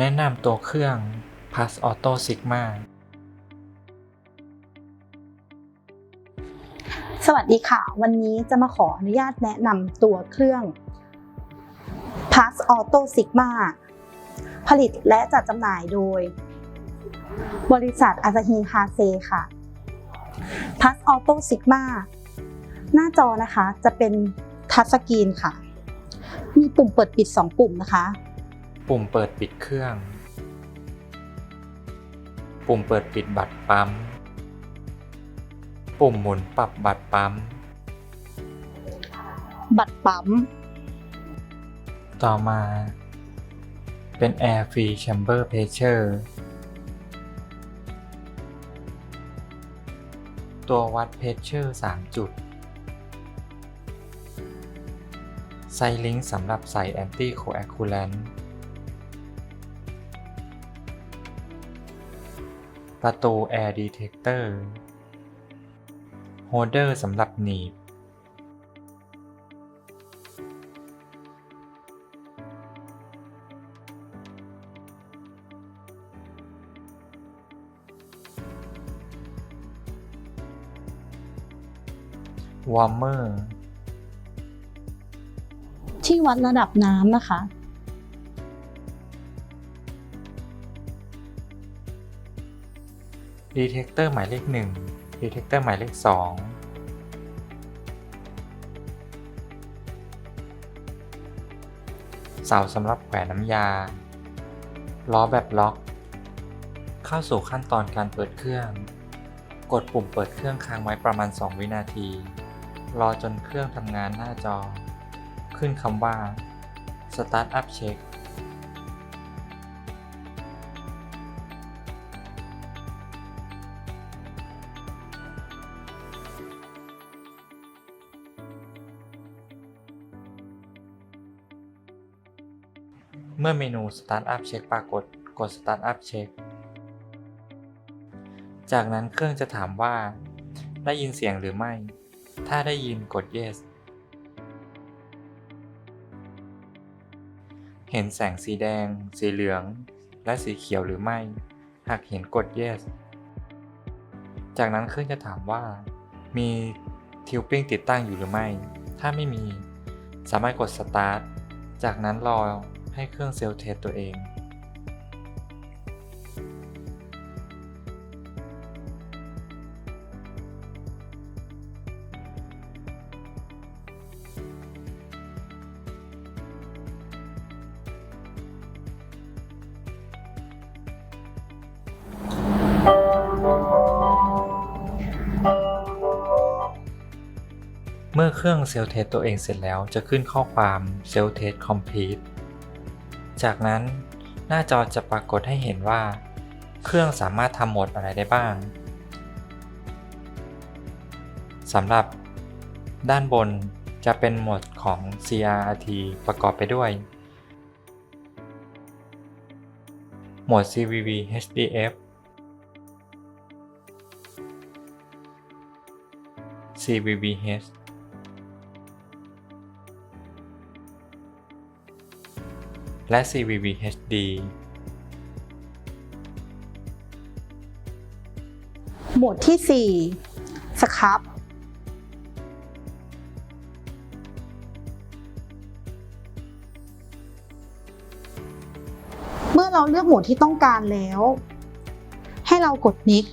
แนะนำตัวเครื่อง Plus Auto Sigma สวัสดีค่ะ วันนี้จะมาขออนุญาตแนะนำตัวเครื่อง Plus Auto Sigma ผลิตและจัดจำหน่ายโดย บริษัทอาซาฮีคาเซค่ะ Plus Auto Sigma หน้าจอนะคะจะเป็นทัชสกรีนค่ะ มีปุ่มเปิดปิด 2 ปุ่มนะคะ ปุ่มเปิดปิดเครื่อง ปุ่มเปิดปิดบัตรปั๊ม ปุ่มหมุนปรับบัตรปั๊ม บัตรปั๊ม ต่อมาเป็น Air Free Chamber Pressure ตัววัดเพชเชอร์3จุด ไซลิงสำหรับใส่แอนตี้โคแอคูแลนต์ ประตู Air Detector โฮลเดอร์สำหรับหนีบวอร์มเมอร์ที่วัดระดับน้ำนะคะ ดีเทคเตอร์หมายเลข1ดีเทคเตอร์หมายเลข 2เสาสำหรับแขวนน้ำยา ล้อแบบล็อก เข้าสู่ขั้นตอนการเปิดเครื่อง กดปุ่มเปิดเครื่องค้างไว้ประมาณ 2 วินาที รอจนเครื่องทำงานหน้าจอ ขึ้นคำว่า Start up Check เมื่อเมนู Start up Check ปรากฏ กด Start up Check จากนั้นเครื่องจะถามว่า ได้ยินเสียงหรือไม่ ถ้าได้ยินกด Yes เห็นแสงสีแดง สีเหลือง และสีเขียวหรือไม่ หากเห็นกด Yes จากนั้นเครื่องจะถามว่า มีทิวปิ้งติดตั้งอยู่หรือไม่ ถ้าไม่มี สามารถกด Start จากนั้นรอ ให้เครื่องเซลล์เทสตัวเองเมื่อเครื่องเซลล์เทสตัวเองเสร็จแล้วจะขึ้นข้อความเซลล์เทส complete จากนั้นหน้าจอจะปรากฏให้เห็นว่า เครื่องสามารถทำโหมดอะไรได้บ้างสำหรับด้านบนจะเป็นโหมดของ CRT ประกอบไปด้วย โหมด CVV HDF CVVH และ CVV HD โหมดที่ 4 สครับ เมื่อเราเลือกโหมดที่ต้องการแล้ว ให้เรากดนิก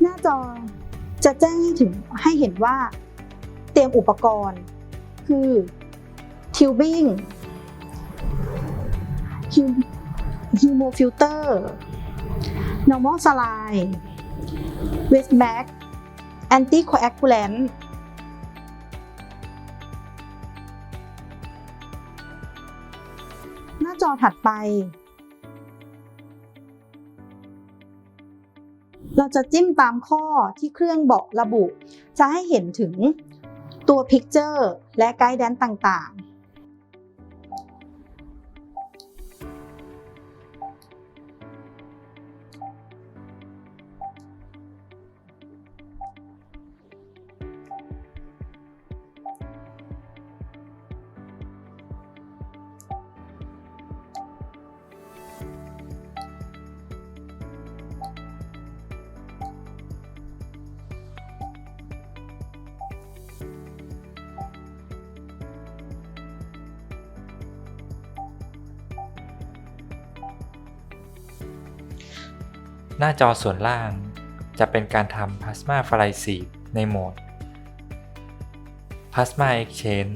หน้าจอจะแจ้งให้ถึงให้เห็นว่า เตรียมอุปกรณ์ คือ tubing hemofilter normal saline waste bag anticoagulant หน้าจอถัดไป เราจะจิ้มตามข้อที่เครื่องบอกระบุ จะให้เห็นถึงตัว Picture และไกด์แดนต่างๆ หน้าจอส่วนล่าง จะเป็นการทำ Plasma f l y s e e ในโหมด Plasma Exchange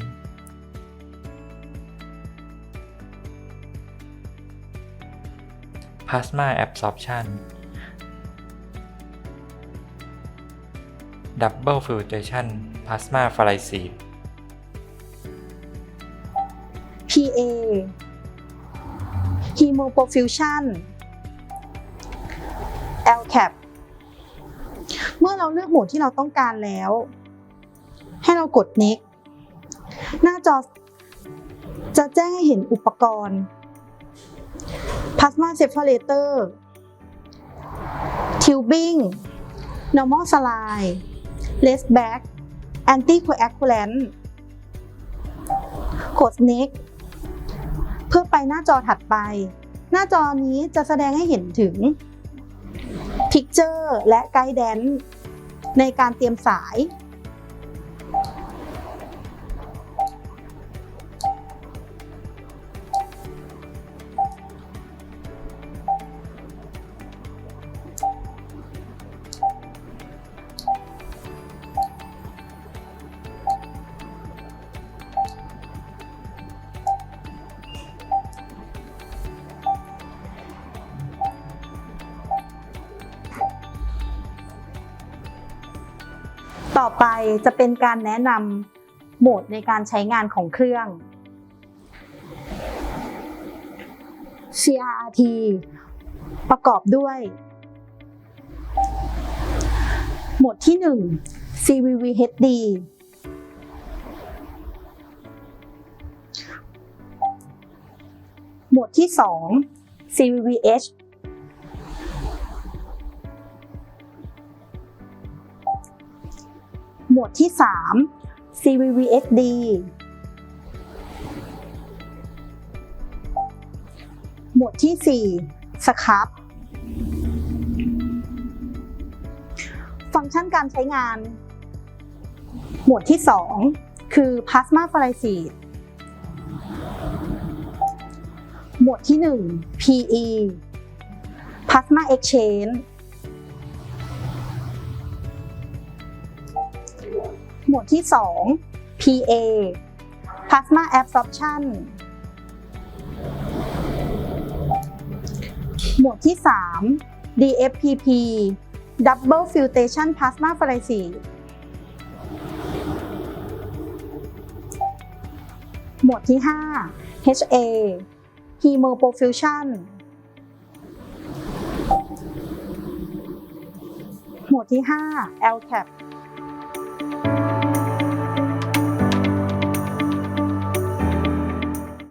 Plasma Absorption Double Filtration Plasma f l y s e e PA Hemoperfusion LCAP เมื่อเราเลือกโหมดที่เราต้องการแล้ว ให้เรากด next หน้าจอจะแจ้งให้เห็นอุปกรณ์ Plasma Separator Tubing Normal Saline Rest Bag Anticoagulant กด next เพื่อไปหน้าจอถัดไป หน้าจอนี้จะแสดงให้เห็นถึง พิกเจอร์และไกด์แดนในการเตรียมสาย ต่อไปจะเป็นการแนะนำโหมดในการใช้งานของเครื่อง CRT ประกอบด้วย โหมดที่ 1 CVV HD โหมดที่ 2 CVVH หมวดที่ 3 CVVSD หมวดที่ 4 สครับฟังก์ชันการใช้งาน หมวดที่ 2 คือ plasma p h o l i c i d หมวดที่ 1 PE plasma exchange มวดที่ 2 PA Plasma Absorption หมวดที่ 3 DFPP Double Filtration Plasma f l y s e e d หมวดที่ 5 HA Hemoperfusion หมวดที่ 5 LCAP